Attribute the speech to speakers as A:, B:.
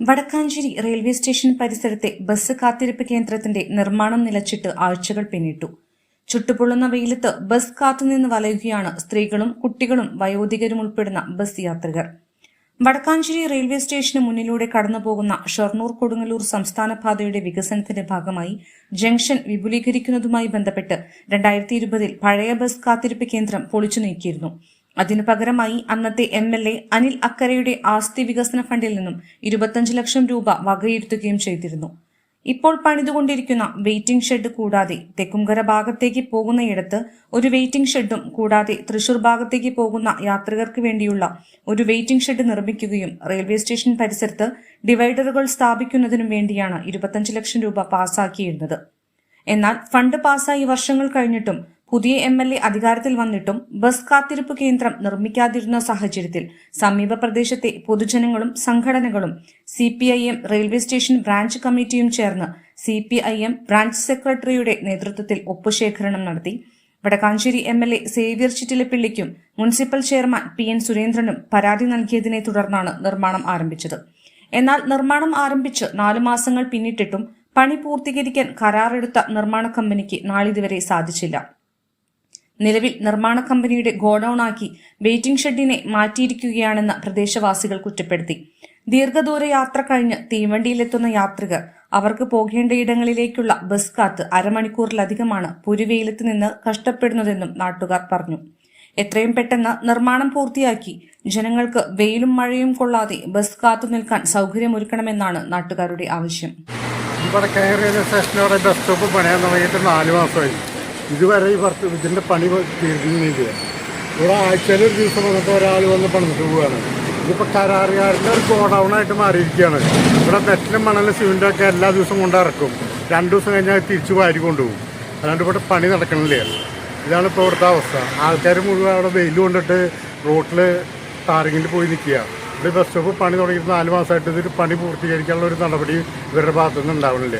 A: Vadakkanchery railway station പരിസരത്തെ bus കാത്തിരിപ്പ് കേന്ദ്രത്തിന്റെ നിർമ്മാണം നിലച്ചിട്ട് ആഴ്ചകൾ പിന്നിട്ടു. ചുട്ടുപൊള്ളുന്ന വെയിലത്ത് ബസ് കാത്തുനിന്ന് വലയുകയാണ് സ്ത്രീകളും കുട്ടികളും വയോധികരും ഉൾപ്പെടുന്ന ബസ് യാത്രികർ. വടക്കാഞ്ചേരി റെയിൽവേ സ്റ്റേഷന് മുന്നിലൂടെ കടന്നുപോകുന്ന ഷൊർണൂർ കൊടുങ്ങല്ലൂർ സംസ്ഥാന പാതയുടെ വികസനത്തിന്റെ ഭാഗമായി ജംഗ്ഷൻ വിപുലീകരിക്കുന്നതുമായി ബന്ധപ്പെട്ട് രണ്ടായിരത്തി ഇരുപതിൽ പഴയ ബസ് കാത്തിരിപ്പ് കേന്ദ്രം പൊളിച്ചു നീക്കിയിരുന്നു. അതിനു പകരമായി അന്നത്തെ എം എൽ എ അനിൽ അക്കരയുടെ ആസ്തി വികസന ഫണ്ടിൽ നിന്നും ഇരുപത്തഞ്ച് ലക്ഷം രൂപ വകയിരുത്തുകയും ചെയ്തിരുന്നു. ഇപ്പോൾ പണിതുകൊണ്ടിരിക്കുന്ന വെയിറ്റിംഗ് ഷെഡ് കൂടാതെ തെക്കുംകര ഭാഗത്തേക്ക് പോകുന്നയിടത്ത് ഒരു വെയിറ്റിംഗ് ഷെഡും കൂടാതെ തൃശൂർ ഭാഗത്തേക്ക് പോകുന്ന യാത്രികർക്ക് വേണ്ടിയുള്ള ഒരു വെയിറ്റിംഗ് ഷെഡ് നിർമ്മിക്കുകയും റെയിൽവേ സ്റ്റേഷൻ പരിസരത്ത് ഡിവൈഡറുകൾ സ്ഥാപിക്കുന്നതിനും വേണ്ടിയാണ് ഇരുപത്തഞ്ച് ലക്ഷം രൂപ പാസാക്കിയിരുന്നത്. എന്നാൽ ഫണ്ട് പാസായി വർഷങ്ങൾ കഴിഞ്ഞിട്ടും പുതിയ എം എൽ എ അധികാരത്തിൽ വന്നിട്ടും ബസ് കാത്തിരിപ്പ് കേന്ദ്രം നിർമ്മിക്കാതിരുന്ന സാഹചര്യത്തിൽ സമീപ പ്രദേശത്തെ പൊതുജനങ്ങളും സംഘടനകളും C P I M railway station branch കമ്മിറ്റിയും ചേർന്ന് C P I M branch സെക്രട്ടറിയുടെ നേതൃത്വത്തിൽ ഒപ്പുശേഖരണം നടത്തി. Vadakkanchery M L A Xavier ചിറ്റിലപ്പിള്ളിക്കും municipal chairman P N സുരേന്ദ്രനും പരാതി നൽകിയതിനെ തുടർന്നാണ് നിർമ്മാണം ആരംഭിച്ചത്. എന്നാൽ നിർമ്മാണം ആരംഭിച്ച് നാലു മാസങ്ങൾ പിന്നിട്ടിട്ടും പണി പൂർത്തീകരിക്കാൻ കരാറെടുത്ത നിർമ്മാണ കമ്പനിക്ക് നാളിതുവരെ സാധിച്ചില്ല. നിലവിൽ നിർമ്മാണ കമ്പനിയുടെ ഗോഡൌണാക്കി വെയിറ്റിംഗ് ഷെഡിനെ മാറ്റിയിരിക്കുകയാണെന്ന് പ്രദേശവാസികൾ കുറ്റപ്പെടുത്തി. ദീർഘദൂര യാത്ര കഴിഞ്ഞ് തീവണ്ടിയിലെത്തുന്ന യാത്രികർ അവർക്ക് പോകേണ്ടയിടങ്ങളിലേക്കുള്ള ബസ് കാത്ത് അരമണിക്കൂറിലധികമാണ് പുരുവെയിലത്ത് നിന്ന് കഷ്ടപ്പെടുന്നതെന്നും നാട്ടുകാർ പറഞ്ഞു. എത്രയും പെട്ടെന്ന് നിർമ്മാണം പൂർത്തിയാക്കി ജനങ്ങൾക്ക് വെയിലും മഴയും കൊള്ളാതെ ബസ് കാത്തു നിൽക്കാൻ സൗകര്യമൊരുക്കണമെന്നാണ് നാട്ടുകാരുടെ ആവശ്യം.
B: ഇവിടെ കയറിയ സ്റ്റേഷനോടെ ബസ് സ്റ്റോപ്പ് പണിയാൻ തുടങ്ങിയിട്ട് നാല് മാസമായി. ഇതുവരെ ഈ വർക്ക് ഇതിന്റെ പണി തീർക്കുന്നില്ല ഇവിടെ ആഴ്ചയിൽ ഒരു ദിവസം വന്നിട്ട് ഒരാൾ വന്ന് പണിതിട്ട് പോവുകയാണ് ഇതിപ്പോൾ കരാറുകാരന്റെ ഒരു ഗോഡൗണായിട്ട് മാറിയിരിക്കുകയാണ്. ഇവിടെ മെറ്റിലും മണലും സിമെന്റും ഒക്കെ എല്ലാ ദിവസവും കൊണ്ടിറക്കും രണ്ട് ദിവസം കഴിഞ്ഞാൽ തിരിച്ച് വാരി കൊണ്ടുപോകും. അല്ലാണ്ട് ഇവിടെ പണി നടക്കണില്ല. ഇതാണ് ഇപ്പോൾ ഇവിടുത്തെ അവസ്ഥ. ആൾക്കാർ മുഴുവൻ അവിടെ വെയിൽ കൊണ്ടിട്ട് റോട്ടിൽ ടാറിങ്ങിൽ പോയി നിൽക്കുക. ഇവിടെ ബസ് സ്റ്റോപ്പ് പണി തുടങ്ങിയിട്ട് നാല് മാസമായിട്ട് ഇതൊരു പണി പൂർത്തീകരിക്കാനുള്ള ഒരു നടപടി ഇവരുടെ ഭാഗത്തുനിന്ന് ഉണ്ടാവണില്ല.